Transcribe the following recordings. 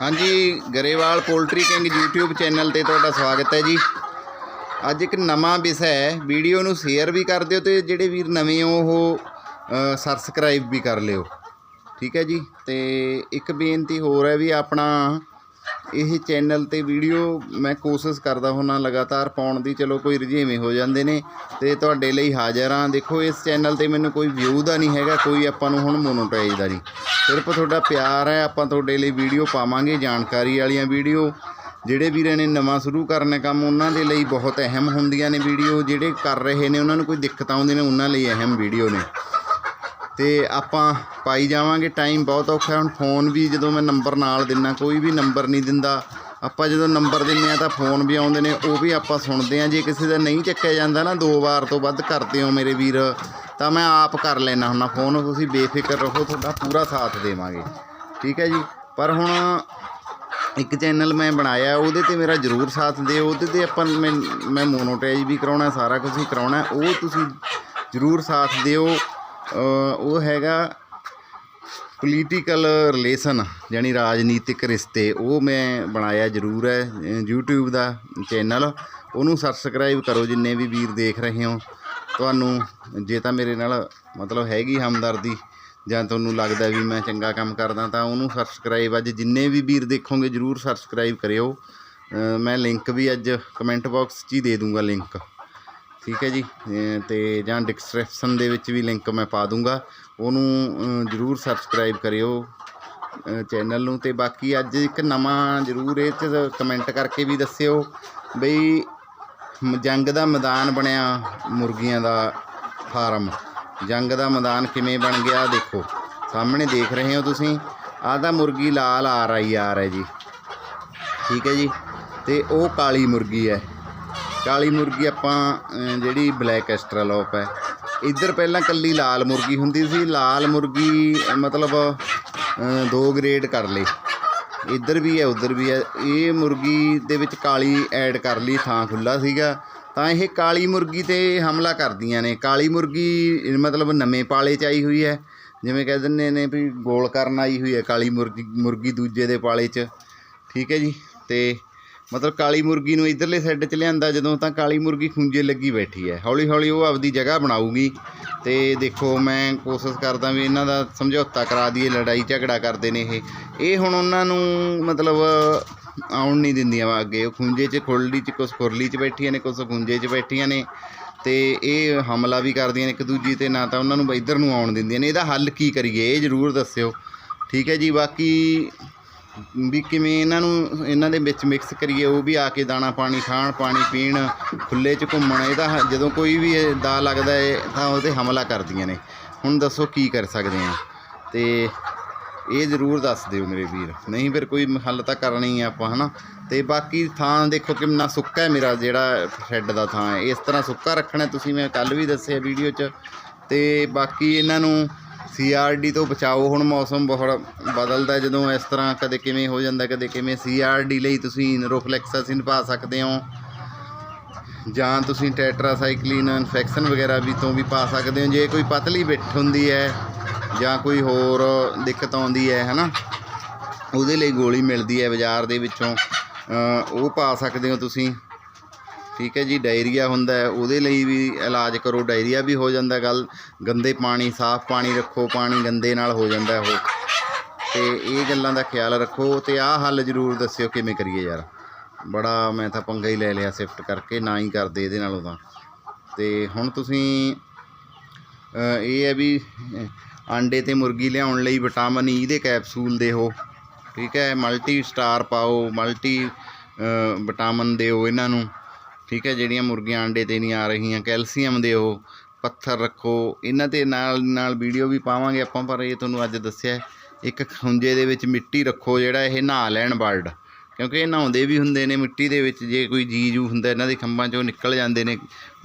ਹਾਂਜੀ, Grewal poultry king YouTube channel ਤੇ ਤੁਹਾਡਾ ਸਵਾਗਤ ਹੈ ਜੀ। ਅੱਜ ਇੱਕ ਨਵਾਂ ਵਿਸ਼ਾ ਹੈ, ਵੀਡੀਓ ਨੂੰ ਸ਼ੇਅਰ ਵੀ ਕਰ ਦਿਓ ਤੇ ਜਿਹੜੇ ਵੀਰ ਨਵੇਂ ਹੋ, ਉਹ ਸਬਸਕ੍ਰਾਈਬ ਵੀ ਕਰ ਲਿਓ। ਠੀਕ ਹੈ ਜੀ? ਤੇ ਇੱਕ ਬੇਨਤੀ ਹੋਰ ਹੈ ਵੀ ਆਪਣਾ ਇਹ ਚੈਨਲ ਤੇ ਵੀਡੀਓ ਮੈਂ ਕੋਸ਼ਿਸ਼ ਕਰਦਾ ਹੁੰਨਾ ਲਗਾਤਾਰ ਪਾਉਣ ਦੀ, ਚਲੋ ਕੋਈ ਰੁਝੇਵੇਂ ਹੋ ਜਾਂਦੇ ਨੇ ਤੇ ਤੁਹਾਡੇ ਲਈ ਹਾਜ਼ਰ ਹਾਂ। ਦੇਖੋ, ਇਸ ਚੈਨਲ ਤੇ ਮੈਨੂੰ ਕੋਈ ਵਿਊ ਦਾ ਨਹੀਂ ਹੈਗਾ, ਕੋਈ ਆਪਾਂ ਨੂੰ ਹੁਣ ਮੋਨੋਟਾਈਜ਼ ਦਾ ਨਹੀਂ। ਸਿਰਫ ਤੁਹਾਡਾ ਪਿਆਰ ਹੈ, ਆਪਾਂ ਤੁਹਾਡੇ ਲਈ ਵੀਡੀਓ ਪਾਵਾਂਗੇ, ਜਾਣਕਾਰੀ ਵਾਲੀਆਂ ਵੀਡੀਓ। ਜਿਹੜੇ ਵੀਰਾਂ ਨੇ ਨਵਾਂ ਸ਼ੁਰੂ ਕਰਨਾ ਕੰਮ, ਉਹਨਾਂ ਦੇ ਲਈ ਬਹੁਤ ਅਹਿਮ ਹੁੰਦੀਆਂ ਨੇ ਵੀਡੀਓ। ਜਿਹੜੇ ਕਰ ਰਹੇ ਨੇ, ਉਹਨਾਂ ਨੂੰ ਕੋਈ ਦਿੱਕਤ ਆਉਂਦੀ ਨੇ ਉਹਨਾਂ ਲਈ ਅਹਿਮ ਵੀਡੀਓ ਨੇ। ਤੇ ਆਪਾਂ ਪਾਈ ਜਾਵਾਂਗੇ ਟਾਈਮ ਬਹੁਤ ਔਖਾ ਹੁਣ ਫੋਨ ਵੀ ਜਦੋਂ ਮੈਂ ਨੰਬਰ ਨਾਲ ਦਿੰਨਾ, ਕੋਈ ਵੀ ਨੰਬਰ ਨਹੀਂ ਦਿੰਦਾ। ਆਪਾਂ ਜਦੋਂ ਨੰਬਰ ਦਿੰਨੇ ਆ ਤਾਂ ਫੋਨ ਵੀ ਆਉਂਦੇ ਨੇ, ਉਹ ਵੀ ਆਪਾਂ ਸੁਣਦੇ ਆ ਜੇ ਕਿਸੇ ਦਾ ਨਹੀਂ ਚੱਕਿਆ ਜਾਂਦਾ ਨਾ, ਦੋ ਵਾਰ ਤੋਂ ਵੱਧ ਕਰਦੇ ਹੋ ਮੇਰੇ ਵੀਰ, ਤਾਂ ਮੈਂ ਆਪ ਕਰ ਲੈਣਾ ਹੁੰਦਾ ਫੋਨ ਤੁਸੀਂ ਬੇਫਿਕਰ ਰਹੋ, ਤੁਹਾਡਾ ਪੂਰਾ ਸਾਥ ਦੇਵਾਂਗੇ। ਠੀਕ ਹੈ ਜੀ? ਪਰ ਹੁਣ ਇੱਕ ਚੈਨਲ ਮੈਂ ਬਣਾਇਆ, ਉਹਦੇ ਤੇ ਮੇਰਾ ਜ਼ਰੂਰ ਸਾਥ ਦਿਓ। ਉਹਦੇ ਤੇ ਆਪਾਂ ਮੈਂ ਮੈਂ ਮੋਨੋਟਾਈਜ਼ ਵੀ ਕਰਾਉਣਾ, ਸਾਰਾ ਕੁਝ ਹੀ ਕਰਾਉਣਾ। ਉਹ ਤੁਸੀਂ ਜ਼ਰੂਰ ਸਾਥ ਦਿਓ। ਉਹ ਹੈਗਾ ਪੋਲੀਟੀਕਲ ਰਿਲੇਸ਼ਨ ਯਾਨੀ ਰਾਜਨੀਤਿਕ ਰਿਸ਼ਤੇ। ਉਹ ਮੈਂ ਬਣਾਇਆ ਜ਼ਰੂਰ ਹੈ ਅ, YouTube ਦਾ ਚੈਨਲ ਉਹਨੂੰ ਸਬਸਕ੍ਰਾਈਬ ਕਰੋ ਜਿੰਨੇ ਵੀ ਵੀਰ ਦੇਖ ਰਹੇ ਹੋ। ਤੁਹਾਨੂੰ ਜੇ ਤਾਂ ਮੇਰੇ ਨਾਲ ਮਤਲਬ ਹੈਗੀ ਹਮਦਰਦੀ ਜਾਂ ਤੁਹਾਨੂੰ ਲੱਗਦਾ ਵੀ ਮੈਂ ਚੰਗਾ ਕੰਮ ਕਰਦਾ ਤਾਂ ਉਹਨੂੰ ਸਬਸਕ੍ਰਾਈਬ ਅੱਜ ਜਿੰਨੇ ਵੀ ਵੀਰ ਦੇਖੋਗੇ ਜਰੂਰ ਸਬਸਕ੍ਰਾਈਬ ਕਰਿਓ। ਮੈਂ ਲਿੰਕ ਵੀ ਅੱਜ ਕਮੈਂਟ ਬਾਕਸ 'ਚ ਹੀ ਦੇ ਦੂੰਗਾ ਲਿੰਕ ਠੀਕ ਹੈ ਜੀ ਅ, ਤੇ ਜਾਂ ਡਿਸਕ੍ਰਿਪਸ਼ਨ ਦੇ ਵਿੱਚ ਵੀ ਲਿੰਕ ਮੈਂ ਪਾ ਦੂੰਗਾ। ਉਹਨੂੰ ਜਰੂਰ ਸਬਸਕ੍ਰਾਈਬ ਕਰਿਓ ਚੈਨਲ ਨੂੰ। ਤੇ ਬਾਕੀ ਅੱਜ ਇੱਕ ਨਵਾਂ ਜਰੂਰ ਇਹ 'ਚ ਕਮੈਂਟ ਕਰਕੇ ਵੀ ਦੱਸਿਓ ਬਈ ਜੰਗ ਦਾ ਮੈਦਾਨ ਬਣਿਆ ਮੁਰਗੀਆਂ ਦਾ ਫਾਰਮ। ਜੰਗ ਦਾ ਮੈਦਾਨ ਕਿਵੇਂ ਬਣ ਗਿਆ ਦੇਖੋ। ਸਾਹਮਣੇ ਦੇਖ ਰਹੇ ਹੋ ਤੁਸੀਂ ਆਹ ਤਾਂ ਮੁਰਗੀ ਲਾਲ ਆ ਰਹੀ ਆ ਹੈ ਜੀ। ਠੀਕ ਹੈ ਜੀ ਤੇ ਉਹ ਕਾਲੀ ਮੁਰਗੀ ਹੈ। ਕਾਲੀ ਮੁਰਗੀ ਆਪਾਂ ਜਿਹੜੀ ਬਲੈਕ ਐਸਟਰਾਲੋਪ ਹੈ, ਇੱਧਰ ਪਹਿਲਾਂ ਕੱਲੀ ਲਾਲ ਮੁਰਗੀ ਹੁੰਦੀ ਸੀ, ਲਾਲ ਮੁਰਗੀ ਮਤਲਬ ਦੋ ਗ੍ਰੇਡ ਕਰ ਲਈ। ਇੱਧਰ ਵੀ ਹੈ, ਉੱਧਰ ਵੀ ਹੈ। ਇਹ ਮੁਰਗੀ ਦੇ ਵਿੱਚ ਕਾਲੀ ਐਡ ਕਰ ਲਈ, ਥਾਂ ਖੁੱਲਾ ਸੀਗਾ। ਤਾਂ ਇਹ ਕਾਲੀ ਮੁਰਗੀ ਤੇ ਹਮਲਾ ਕਰਦੀਆਂ ਨੇ। ਕਾਲੀ ਮੁਰਗੀ, ਮਤਲਬ ਨਵੇਂ ਪਾਲੇ ਚ ਆਈ ਹੋਈ ਹੈ। ਜਿਵੇਂ ਕਹਿ ਦਿੰਦੇ ਨੇ ਵੀ ਗੋਲ ਕਰਨ ਆਈ ਹੋਈ ਹੈ ਕਾਲੀ ਮੁਰਗੀ ਮੁਰਗੀ ਦੂਜੇ ਦੇ ਪਾਲੇ ਚ। ਠੀਕ ਹੈ ਜੀ, ਤੇ ਮਤਲਬ ਕਾਲੀ ਮੁਰਗੀ ਨੂੰ ਇਧਰਲੇ ਸਾਈਡ 'ਚ ਲਿਆਂਦਾ, ਜਦੋਂ ਤਾਂ ਕਾਲੀ ਮੁਰਗੀ ਖੁੰਝੇ ਲੱਗੀ ਬੈਠੀ ਹੈ। ਹੌਲੀ ਹੌਲੀ ਉਹ ਆਪਦੀ ਜਗ੍ਹਾ ਬਣਾਊਗੀ ਤੇ ਦੇਖੋ, ਮੈਂ ਕੋਸ਼ਿਸ਼ ਕਰਦਾ ਵੀ ਇਹਨਾਂ ਦਾ ਸਮਝੌਤਾ ਕਰਾ ਦਈਏ, ਲੜਾਈ ਝਗੜਾ ਕਰਦੇ ਨੇ ਇਹ। ਇਹ ਹੁਣ ਉਹਨਾਂ ਨੂੰ ਮਤਲਬ ਆਉਣ ਨਹੀਂ ਦਿੰਦੀਆਂ ਵਾ ਅੱਗੇ। ਉਹ ਖੁੰਝੇ 'ਚ, ਖੁਰਲੀ 'ਚ, ਕੁਛ ਖੁਰਲੀ 'ਚ ਬੈਠੀਆਂ ਨੇ, ਕੁਛ ਖੁੰਝੇ 'ਚ ਬੈਠੀਆਂ ਨੇ ਤੇ ਇਹ ਹਮਲਾ ਵੀ ਕਰਦੀਆਂ ਨੇ ਇੱਕ ਦੂਜੀ ਤੇ, ਨਾ ਤਾਂ ਉਹਨਾਂ ਨੂੰ ਇੱਧਰ ਨੂੰ ਆਉਣ ਦਿੰਦੀਆਂ ਨੇ। ਇਹਦਾ ਹੱਲ ਕੀ ਕਰੀਏ, ਇਹ ਜ਼ਰੂਰ ਦੱਸਿਓ। ਠੀਕ ਹੈ ਜੀ, ਬਾਕੀ ਵੀ ਕਿਵੇਂ ਇਹਨਾਂ ਨੂੰ, ਇਹਨਾਂ ਦੇ ਵਿੱਚ ਮਿਕਸ ਕਰੀਏ, ਉਹ ਵੀ ਆ ਕੇ ਦਾਣਾ ਪਾਣੀ, ਖਾਣ ਪਾਣੀ, ਪੀਣ ਖੁੱਲੇ 'ਚ ਘੁੰਮਣ ਇਹਦਾ ਜਦੋਂ ਕੋਈ ਵੀ ਦਾ ਲੱਗਦਾ ਹੈ ਤਾਂ ਉਹ ਹਮਲਾ ਕਰਦੀਆਂ ਨੇ। ਹੁਣ ਦੱਸੋ ਕੀ ਕਰ ਸਕਦੇ ਆ। ਤੇ ਇਹ ਜ਼ਰੂਰ ਦੱਸ ਦਿਓ ਮੇਰੇ ਵੀਰ। ਨਹੀਂ ਫਿਰ ਕੋਈ ਹੱਲ ਤਾਂ ਕਰਨਾ ਹੀ ਆ ਆਪਾਂ, ਹਨਾ? ਤੇ ਬਾਕੀ ਥਾਂ ਦੇਖੋ ਕਿੰਨਾ ਸੁੱਕਾ ਹੈ ਮੇਰਾ, ਜਿਹੜਾ ਸ਼ੈੱਡ ਦਾ ਥਾਂ ਹੈ। ਇਸ ਤਰ੍ਹਾਂ ਸੁੱਕਾ ਰੱਖਣਾ ਤੁਸੀਂ, ਮੈਂ ਕੱਲ ਵੀ ਦੱਸਿਆ ਵੀਡੀਓ 'ਚ। ਤੇ ਬਾਕੀ ਇਹਨਾਂ ਨੂੰ ਸੀਆਰਡੀ ਤੋਂ ਬਚਾਓ। ਹੁਣ ਮੌਸਮ ਬਹੁਤ ਬਦਲਦਾ ਜਦੋਂ ਇਸ ਤਰ੍ਹਾਂ ਕਦੇ ਕਿਵੇਂ ਹੋ ਜਾਂਦਾ, ਕਦੇ ਕਿਵੇਂ ਸੀਆਰਡੀ ਲਈ ਤੁਸੀਂ ਰੋਫਲੈਕਸਾਸਿਨ ਪਾ ਸਕਦੇ ਹੋ। ਜਾਂ ਤੁਸੀਂ ਟੈਟਰਾਸਾਈਕਲਿਨ ਇਨਫੈਕਸ਼ਨ ਵਗੈਰਾ ਵੀ ਤੋਂ ਵੀ ਪਾ ਸਕਦੇ ਹੋ। ਜੇ ਕੋਈ ਪਤਲੀ ਬਿੱਠ ਹੁੰਦੀ ਹੈ ਜਾਂ ਕੋਈ ਹੋਰ ਦਿੱਕਤ ਆਉਂਦੀ ਹੈ, ਹਨਾ? ਉਹਦੇ ਲਈ ਗੋਲੀ ਮਿਲਦੀ ਹੈ ਬਾਜ਼ਾਰ ਦੇ ਵਿੱਚੋਂ। ਉਹ ਪਾ ਸਕਦੇ ਹੋ ਤੁਸੀਂ। ਠੀਕ ਹੈ ਜੀ, ਡਾਇਰੀਆ ਹੁੰਦਾ ਹੈ, ਉਹਦੇ ਲਈ ਵੀ ਇਲਾਜ ਕਰੋ, ਡਾਇਰੀਆ ਵੀ ਹੋ ਜਾਂਦਾ ਗੱਲ, ਗੰਦੇ ਪਾਣੀ, ਸਾਫ਼ ਪਾਣੀ ਰੱਖੋ, ਪਾਣੀ ਗੰਦੇ ਨਾਲ ਹੋ ਜਾਂਦਾ ਉਹ। ਤੇ ਇਹ ਗੱਲਾਂ ਦਾ ਖਿਆਲ ਰੱਖੋ ਤੇ ਆਹ ਹੱਲ ਜ਼ਰੂਰ ਦੱਸਿਓ ਕਿਵੇਂ ਕਰੀਏ ਯਾਰ। ਬੜਾ ਮੈਂ ਤਾਂ ਪੰਗਾ ਹੀ ਲੈ ਲਿਆ ਸ਼ਿਫਟ ਕਰਕੇ, ਨਾ ਹੀ ਕਰਦੇ ਇਹਦੇ ਨਾਲੋਂ ਤਾਂ। ਤੇ ਹੁਣ ਤੁਸੀਂ ਇਹ ਹੈ ਵੀ, ਆਂਡੇ ਤੇ ਮੁਰਗੀ ਲਿਆਉਣ ਲਈ ਵਿਟਾਮਿਨ ਈ ਦੇ ਕੈਪਸੂਲ ਦੇਹੋ ਠੀਕ ਹੈ ਮਲਟੀ ਸਟਾਰ ਪਾਓ ਮਲਟੀ ਵਿਟਾਮਿਨ ਦਿਓ ਇਹਨਾਂ ਨੂੰ। ਠੀਕ ਹੈ, ਜਿਹੜੀਆਂ ਮੁਰਗੀਆਂ ਆਂਡੇ ਤੇ ਨਹੀਂ ਆ ਰਹੀਆਂ, ਕੈਲਸ਼ੀਅਮ ਦਿਓ, ਪੱਥਰ ਰੱਖੋ, ਇਹਨਾਂ ਤੇ ਨਾਲ ਨਾਲ ਵੀਡੀਓ ਵੀ ਪਾਵਾਂਗੇ ਆਪਾਂ, ਪਰ ਇਹ ਤੁਹਾਨੂੰ ਅੱਜ ਦੱਸਿਆ ਇੱਕ ਖੁੰਜੇ ਦੇ ਵਿੱਚ ਮਿੱਟੀ ਰੱਖੋ, ਜਿਹੜਾ ਇਹ ਨਹਾ ਲੈਣ ਬਰਡ ਕਿਉਂਕਿ ਇਹ ਨਹਾਉਂਦੇ ਵੀ ਹੁੰਦੇ ਨੇ, ਮਿੱਟੀ ਦੇ ਵਿੱਚ ਜੇ ਕੋਈ ਜੀ ਜੂ ਹੁੰਦਾ, ਇਹਨਾਂ ਦੇ ਖੰਭਾਂ 'ਚੋਂ ਨਿਕਲ ਜਾਂਦੇ ਨੇ,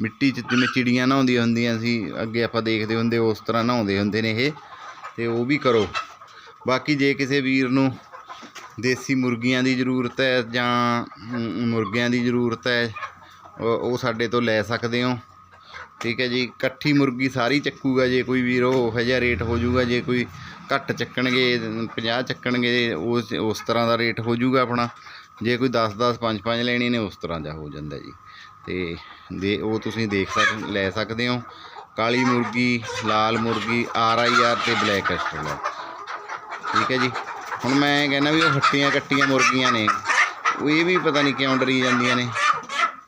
ਮਿੱਟੀ 'ਚ ਜਿਵੇਂ ਚਿੜੀਆਂ ਨਹਾਉਂਦੀਆਂ ਹੁੰਦੀਆਂ ਸੀ, ਅੱਗੇ ਆਪਾਂ ਦੇਖਦੇ ਹੁੰਦੇ, ਉਸ ਤਰ੍ਹਾਂ ਨਹਾਉਂਦੇ ਹੁੰਦੇ ਨੇ ਇਹ, ਤੇ ਉਹ ਵੀ ਕਰੋ। ਬਾਕੀ ਜੇ ਕਿਸੇ ਵੀਰ ਨੂੰ ਦੇਸੀ ਮੁਰਗੀਆਂ ਦੀ ਜ਼ਰੂਰਤ ਹੈ ਜਾਂ ਮੁਰਗਿਆਂ ਦੀ ਜ਼ਰੂਰਤ ਹੈ ਉਹ ਸਾਡੇ ਤੋਂ ਲੈ ਸਕਦੇ ਹੋ। ਠੀਕ ਹੈ ਜੀ, ਇਕੱਠੀ ਮੁਰਗੀ ਸਾਰੀ ਚੱਕੂਗਾ ਜੇ ਕੋਈ ਵੀਰ, ਉਹ ਜਿਹਾ ਰੇਟ ਹੋ ਜਾਊਗਾ, ਜੇ ਕੋਈ ਘੱਟ ਚੱਕਣਗੇ 50 ਚੱਕਣਗੇ, ਉਸ ਉਸ ਤਰ੍ਹਾਂ ਦਾ ਰੇਟ ਹੋ ਜਾਊਗਾ ਆਪਣਾ। ਜੇ ਕੋਈ 10 10 5 5 ਲੈਣੀ ਨੇ, ਉਸ ਤਰ੍ਹਾਂ ਦਾ ਹੋ ਜਾਂਦਾ ਜੀ। ਤੇ ਦੇ, ਉਹ ਤੁਸੀਂ ਦੇਖ ਸਕ, ਲੈ ਸਕਦੇ ਹੋ। ਕਾਲੀ ਮੁਰਗੀ, ਲਾਲ ਮੁਰਗੀ, ਆਰ ਆਈ ਆਰ ਤੇ ਬਲੈਕ ਐਸਟਰਲ ਠੀਕ ਹੈ ਜੀ, ਹੁਣ ਮੈਂ ਕਹਿੰਦਾ ਵੀ ਉਹ ਹੱਟੀਆਂ ਕੱਟੀਆਂ ਮੁਰਗੀਆਂ ਨੇ। ਉਹ ਇਹ ਵੀ ਪਤਾ ਨਹੀਂ ਕਿਉਂ ਡਰੀ ਜਾਂਦੀਆਂ ਨੇ।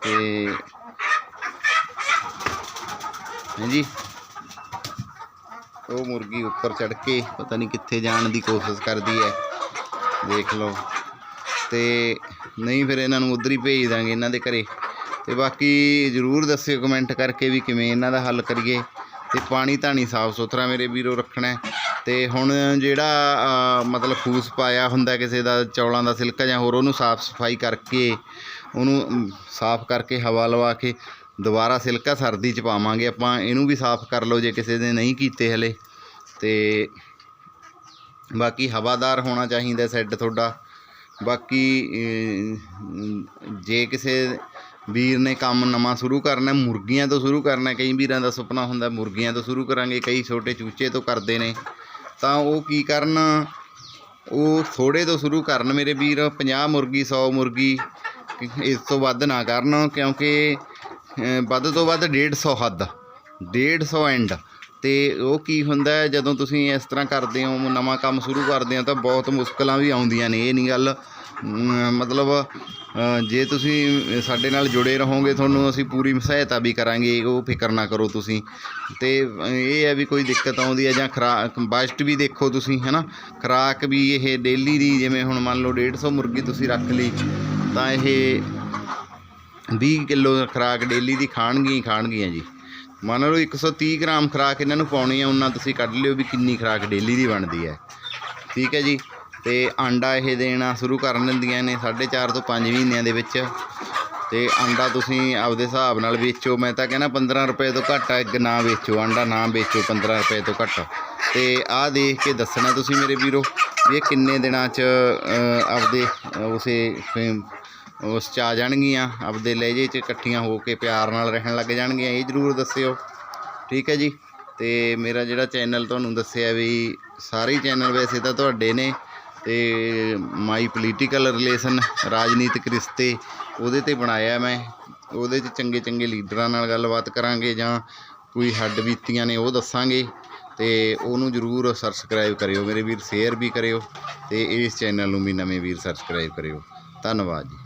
ਤੇ ਹਾਂਜੀ ਉਹ ਮੁਰਗੀ ਉੱਪਰ ਚੜ ਕੇ ਪਤਾ ਨਹੀਂ ਕਿੱਥੇ ਜਾਣ ਦੀ ਕੋਸ਼ਿਸ਼ ਕਰਦੀ ਹੈ। ਦੇਖ ਲਓ। ਤੇ ਨਹੀਂ ਫਿਰ ਇਹਨਾਂ ਨੂੰ ਉਧਰ ਹੀ ਭੇਜ ਦਾਂਗੇ ਇਹਨਾਂ ਦੇ ਘਰੇ। ਤੇ ਬਾਕੀ ਜਰੂਰ ਦੱਸਿਓ ਕਮੈਂਟ ਕਰਕੇ ਵੀ ਕਿਵੇਂ ਇਹਨਾਂ ਦਾ ਹੱਲ ਕਰੀਏ। ਤੇ ਪਾਣੀ ਧਾਣੀ ਸਾਫ਼ ਸੁਥਰਾ ਮੇਰੇ ਵੀਰੋ ਰੱਖਣਾ ਹੈ। ਤੇ ਹੁਣ ਜਿਹੜਾ ਮਤਲਬ ਫੂਸ ਪਾਇਆ ਹੁੰਦਾ ਕਿਸੇ ਦਾ ਚੌਲਾਂ ਦਾ ਸਿਲਕਾ ਜਾਂ ਹੋਰ ਉਹਨੂੰ ਸਾਫ਼ ਸਫ਼ਾਈ ਕਰਕੇ ਉਹਨੂੰ ਸਾਫ਼ ਕਰਕੇ ਹਵਾ ਲਵਾ ਕੇ ਦੁਬਾਰਾ ਸਿਲਕਾ ਸਰਦੀ ਚ ਪਾਵਾਂਗੇ। ਆਪਾਂ ਇਹਨੂੰ ਵੀ ਸਾਫ਼ ਕਰ ਲਓ ਜੇ ਕਿਸੇ ਨੇ ਨਹੀਂ ਕੀਤੇ ਹਲੇ। ਤੇ ਬਾਕੀ ਹਵਾਦਾਰ ਹੋਣਾ ਚਾਹੀਦਾ ਸੈੱਡ ਤੁਹਾਡਾ। ਬਾਕੀ ਜੇ ਕਿਸੇ ਵੀਰ ਨੇ ਕੰਮ ਨਵਾਂ ਸ਼ੁਰੂ ਕਰਨਾ, ਮੁਰਗੀਆਂ ਤੋਂ ਸ਼ੁਰੂ ਕਰਨਾ, ਕਈ ਵੀਰਾਂ ਦਾ ਸੁਪਨਾ ਹੁੰਦਾ, ਮੁਰਗੀਆਂ ਤੋਂ ਸ਼ੁਰੂ ਕਰਾਂਗੇ, ਕਈ ਛੋਟੇ ਚੂਚੇ ਤੋਂ ਕਰਦੇ ਨੇ। ਤਾਂ ਉਹ ਕੀ ਕਰਨ, ਉਹ ਥੋੜੇ ਤੋਂ ਸ਼ੁਰੂ ਕਰਨ ਮੇਰੇ ਵੀਰ 50 ਮੁਰਗੀ 100 ਮੁਰਗੀ। ਇਸ ਤੋਂ ਵੱਧ ਨਾ ਕਰਨ, ਕਿਉਂਕਿ ਵੱਧ ਤੋਂ ਵੱਧ 150 ਹੱਦ 150 ਐਂਡ ਤੇ ਉਹ ਕੀ ਹੁੰਦਾ ਜਦੋਂ ਤੁਸੀਂ ਇਸ ਤਰ੍ਹਾਂ ਕਰਦੇ ਹੋ, ਨਵਾਂ ਕੰਮ ਸ਼ੁਰੂ ਕਰਦੇ ਹੋ, ਤਾਂ ਬਹੁਤ ਮੁਸ਼ਕਲਾਂ ਵੀ ਆਉਂਦੀਆਂ ਨੇ, ਇਹ ਨਹੀਂ ਗੱਲ ਮਤਲਬ ਜੇ ਤੁਸੀਂ ਸਾਡੇ ਨਾਲ ਜੁੜੇ ਰਹੋਗੇ, ਤੁਹਾਨੂੰ ਅਸੀਂ ਪੂਰੀ ਸਹਾਇਤਾ ਵੀ ਕਰਾਂਗੇ, ਉਹ ਫਿਕਰ ਨਾ ਕਰੋ ਤੁਸੀਂ। ਤੇ, ਇਹ ਹੈ ਵੀ ਕੋਈ ਦਿੱਕਤ ਆਉਂਦੀ ਹੈ, ਜਾਂ ਖੁਰਾਕ ਬਜਟ ਵੀ ਦੇਖੋ ਤੁਸੀਂ, ਹੈਨਾ? ਖੁਰਾਕ ਵੀ ਇਹ ਡੇਲੀ ਦੀ, ਜਿਵੇਂ ਹੁਣ ਮੰਨ ਲਓ 150 ਮੁਰਗੀ ਤੁਸੀਂ ਰੱਖ ਲਈ ਤਾਂ ਇਹ 20 ਕਿਲੋ ਖੁਰਾਕ ਡੇਲੀ ਦੀ ਖਾਣਗੀਆਂ ਹੀ ਖਾਣਗੀਆਂ ਜੀ। ਮੰਨ ਲਓ 130 ਗ੍ਰਾਮ ਖੁਰਾਕ ਇਹਨਾਂ ਨੂੰ ਪਾਉਣੀ ਆ, ਉਹਨਾਂ ਤੁਸੀਂ ਕੱਢ ਲਿਓ ਵੀ ਕਿੰਨੀ ਖੁਰਾਕ ਡੇਲੀ ਦੀ ਬਣਦੀ ਹੈ। ਠੀਕ ਹੈ ਜੀ। ਤੇ ਆਂਡਾ ਇਹ ਦੇਣਾ ਸ਼ੁਰੂ ਕਰ ਦਿੰਦੀਆਂ ਨੇ 4.5 ਤੋਂ 5 ਮਹੀਨਿਆਂ ਦੇ ਵਿੱਚ। ਤੇ ਆਂਡਾ ਤੁਸੀਂ ਆਪਦੇ ਹਿਸਾਬ ਨਾਲ ਵੇਚੋ। ਮੈਂ ਤਾਂ ਕਹਿੰਦਾ 15 ਰੁਪਏ ਤੋਂ ਘੱਟ ਇੱਕ ਨਾ ਵੇਚੋ। ਆਂਡਾ ਨਾ ਵੇਚੋ 15 ਰੁਪਏ ਤੋਂ ਘੱਟ। ਤੇ ਆਹ ਦੇਖ ਕੇ ਦੱਸਣਾ ਤੁਸੀਂ ਮੇਰੇ ਵੀਰੋ ਵੀ ਇਹ ਕਿੰਨੇ ਦਿਨਾਂ 'ਚ ਆਪਦੇ ਉਸੇ ਉਸ 'ਚ ਆ ਜਾਣਗੀਆਂ, ਆਪਦੇ ਲਹਿਜੇ 'ਚ ਇਕੱਠੀਆਂ ਹੋ ਕੇ ਪਿਆਰ ਨਾਲ ਰਹਿਣ ਲੱਗ ਜਾਣਗੀਆਂ, ਇਹ ਜ਼ਰੂਰ ਦੱਸਿਓ। ਠੀਕ ਹੈ ਜੀ? ਤੇ ਮੇਰਾ ਜਿਹੜਾ ਚੈਨਲ ਤੁਹਾਨੂੰ ਦੱਸਿਆ ਵੀ ਸਾਰੇ ਚੈਨਲ ਵੈਸੇ ਤਾਂ ਤੁਹਾਡੇ ਨੇ, ਤੇ ਮਾਈ ਪੋਲੀਟੀਕਲ ਰਿਲੇਸ਼ਨ, ਰਾਜਨੀਤਿਕ ਰਿਸ਼ਤੇ ਉਹਦੇ ਤੇ ਬਣਾਇਆ ਮੈਂ। ਉਹਦੇ 'ਚ ਚੰਗੇ ਚੰਗੇ ਲੀਡਰਾਂ ਨਾਲ ਗੱਲਬਾਤ ਕਰਾਂਗੇ ਜਾਂ ਕੋਈ ਹੱਡ ਬੀਤੀਆਂ ਨੇ ਉਹ ਦੱਸਾਂਗੇ। ਤੇ ਉਹਨੂੰ ਜਰੂਰ ਸਬਸਕ੍ਰਾਈਬ ਕਰਿਓ, ਮੇਰੇ ਵੀਰ ਸ਼ੇਅਰ ਵੀ ਕਰਿਓ, ਤੇ ਇਸ ਚੈਨਲ ਨੂੰ ਵੀ ਨਵੇਂ ਵੀਰ ਸਬਸਕ੍ਰਾਈਬ ਕਰਿਓ। ਧੰਨਵਾਦ ਜੀ।